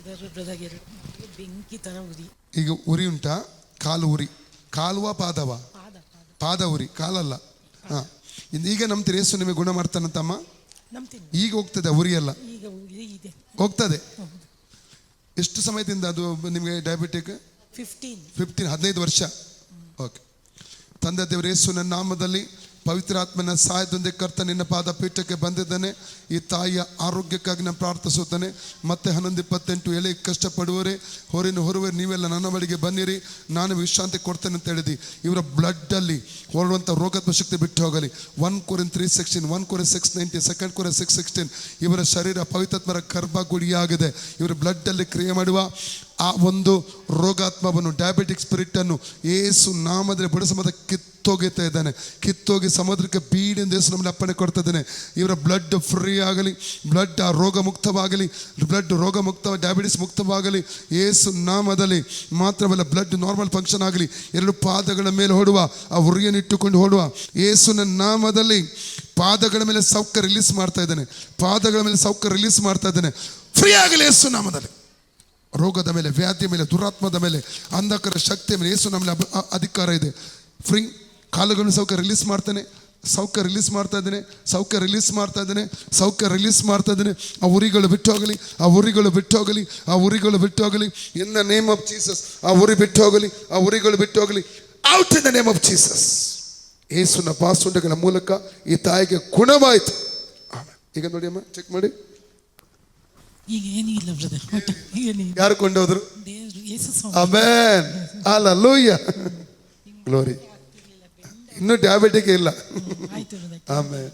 Brother ಎರಡು. ಬೆಂಕಿ ತರ ಉರಿ. ಈಗ ಉರಿ ಉಂಟಾ? ಕಾಲು ಉರಿ. ಕಾಲುವ ಪಾದವ? ಪಾದ ಪಾದ. ಪಾದ ಉರಿ ಕಾಲಲ್ಲ. ಹಾ. ಇನ್ನು ಈಗ ನಂಬ್ತೀರಿ? ಯೇಸು ನಿಮಗೆ ಗುಣ ಮಾಡ್ತಾನಂತಮ್ಮ ನಂಬ್ತೀನಿ. ಈಗ ಹೋಗ್ತದೆ ಉರಿ ಎಲ್ಲ ಈಗ ಉರಿ ಇದೆ. ಹೋಗ್ತದೆ? ಎಷ್ಟು ಸಮಯದಿಂದ ಅದು ನಿಮಗೆ ಡಯಾಬಿಟಿಕ್ ಫಿಫ್ಟೀನ್ ಫಿಫ್ಟೀನ್ ಹದಿನೈದು ವರ್ಷ. ಓಕೆ ತಂದೆ ದೇವರ ಯೇಸು ನನ್ನ ನಾಮದಲ್ಲಿ ಪವಿತ್ರಾತ್ಮನ ಸಹಾಯದೊಂದಿಗೆ ಕರ್ತ ನಿನ್ನ ಪಾದ ಪೀಠಕ್ಕೆ ಬಂದಿದ್ದಾನೆ. ಈ ತಾಯಿಯ ಆರೋಗ್ಯಕ್ಕಾಗಿ ನಾನು ಪ್ರಾರ್ಥಿಸುತ್ತಾನೆ. ಮತ್ತೆ ಹನ್ನೊಂದು ಇಪ್ಪತ್ತೆಂಟು ಎಲೆ ಕಷ್ಟಪಡುವರೆ ಹೊರಿನ ಹೊರುವೆ ನೀವೆಲ್ಲ ನನ್ನ ಬಳಿಗೆ ಬನ್ನಿರಿ. ನಾನು ವಿಶ್ರಾಂತಿ ಕೊಡ್ತೇನೆ ಅಂತ ಹೇಳಿದಿ. ಇವರ ಬ್ಲಡ್ಡಲ್ಲಿ ಹೊರಡುವಂಥ ರೋಗತ್ವ ಶಕ್ತಿ ಬಿಟ್ಟು ಹೋಗಲಿ. ಒನ್ ಕೋರಿನ್ ತ್ರೀ ಸಿಕ್ಸ್ಟೀನ್ ಒನ್ ಕೋರೆ ಸಿಕ್ಸ್ ನೈಂಟಿ ಸೆಕೆಂಡ್ ಕೋರೆ ಸಿಕ್ಸ್ ಸಿಕ್ಸ್ಟೀನ್ ಇವರ ಶರೀರ ಪವಿತ್ರಾತ್ಮರ ಗರ್ಭಗುಡಿಯಾಗಿದೆ. ಇವರ ಬ್ಲಡ್ಡಲ್ಲಿ ಕ್ರಿಯೆ ಮಾಡುವ ಆ ಒಂದು ರೋಗಾತ್ಮವನ್ನು ಡಯಾಬಿಟಿಕ್ ಸ್ಪಿರಿಟನ್ನು ಏಸು ನಾಮದಲ್ಲಿ ಬುಡಸಮದ ಕಿತ್ತೋಗಿತಾ ಇದ್ದಾನೆ. ಕಿತ್ತೋಗಿ ಸಮುದ್ರಕ್ಕೆ ಬೀಡಿಂದ ಏಸು ನಮ್ಮಲ್ಲಿ ಅಪ್ಪಣೆ ಕೊಡ್ತಾ ಇದ್ದಾನೆ. ಇವರ ಬ್ಲಡ್ ಫ್ರೀ ಆಗಲಿ ಬ್ಲಡ್ ಆ ರೋಗ ಮುಕ್ತವಾಗಲಿ ಬ್ಲಡ್ ರೋಗ ಮುಕ್ತ ಡಯಾಬಿಟಿಸ್ ಮುಕ್ತವಾಗಲಿ, ಏಸು ನಾಮದಲ್ಲಿ ಮಾತ್ರವಲ್ಲ ಬ್ಲಡ್ ನಾರ್ಮಲ್ ಫಂಕ್ಷನ್ ಆಗಲಿ, ಎರಡು ಪಾದಗಳ ಮೇಲೆ ಹೊಡುವ ಆ ಉರಿಯನ್ನು ಇಟ್ಟುಕೊಂಡು ಹೊಡುವ ಏಸುನ ನಾಮದಲ್ಲಿ ಪಾದಗಳ ಮೇಲೆ ಸೌಖ್ಯ ರಿಲೀಸ್ ಮಾಡ್ತಾ ಇದ್ದಾನೆ. ಪಾದಗಳ ಮೇಲೆ ಸೌಖ್ಯ ರಿಲೀಸ್ ಮಾಡ್ತಾ ಇದ್ದಾನೆ. ಫ್ರೀ ಆಗಲಿ ಏಸು ನಾಮದಲ್ಲಿ. ರೋಗದ ಮೇಲೆ, ವ್ಯಾಧಿಯ ಮೇಲೆ, ದುರಾತ್ಮದ ಮೇಲೆ, ಅಂಧಕರ ಶಕ್ತಿಯ ಮೇಲೆ ಏಸು ನಮ್ಮಲ್ಲಿ ಅಧಿಕಾರ ಇದೆ. ಫ್ರೀ ಕಾಲುಗಳನ್ನು ಸೌಖ್ಯ ರಿಲೀಸ್ ಮಾಡ್ತಾನೆ. ಸೌಖ್ಯ ರಿಲೀಸ್ ಮಾಡ್ತಾ ಇದ್ದೇನೆ. ಸೌಖ್ಯ ರಿಲೀಸ್ ಮಾಡ್ತಾ ಇದ್ದೇನೆ. ಸೌಖ್ಯ ರಿಲೀಸ್ ಮಾಡ್ತಾ ಇದ್ದೇನೆ. ಆ ಉರಿಗಳು ಬಿಟ್ಟು ಹೋಗಲಿ, ಆ ಉರಿಗಳು ಬಿಟ್ಟು ಹೋಗಲಿ, ಆ ಉರಿಗಳು ಬಿಟ್ಟು ಹೋಗಲಿ. In the name of Jesus ಆ ಉರಿ ಬಿಟ್ಟು ಹೋಗಲಿ, ಆ ಉರಿಗಳು ಬಿಟ್ಟು ಹೋಗಲಿ. Out in the name of Jesus ಏಸುನ ಪಾಸುಂಡಗಳ ಮೂಲಕ ಈ ತಾಯಿಗೆ ಗುಣವಾಯಿತು. ಈಗ ನೋಡಿ ಅಮ್ಮ ಚೆಕ್ ಮಾಡಿ. ಈಗ ಏನೂ ಇಲ್ಲ ಬ್ರದರ್ ಒಟ್ಟು ಏನಿಲ್ಲ. ಯಾರು ಕೊಂಡೋದ್ರು? ದೇವರು ಯೇಸು ಸ್ವಾಮಿ. ಅಮೇನ್ ಅಲ್ಲೂಯ್ಯ ಗ್ಲೋರಿ ಇನ್ನೂ ಡಯಾಬಿಟಿಕ್ ಇಲ್ಲ. ಆಯ್ತು ಬ್ರದರ್ ಆಮೇನ್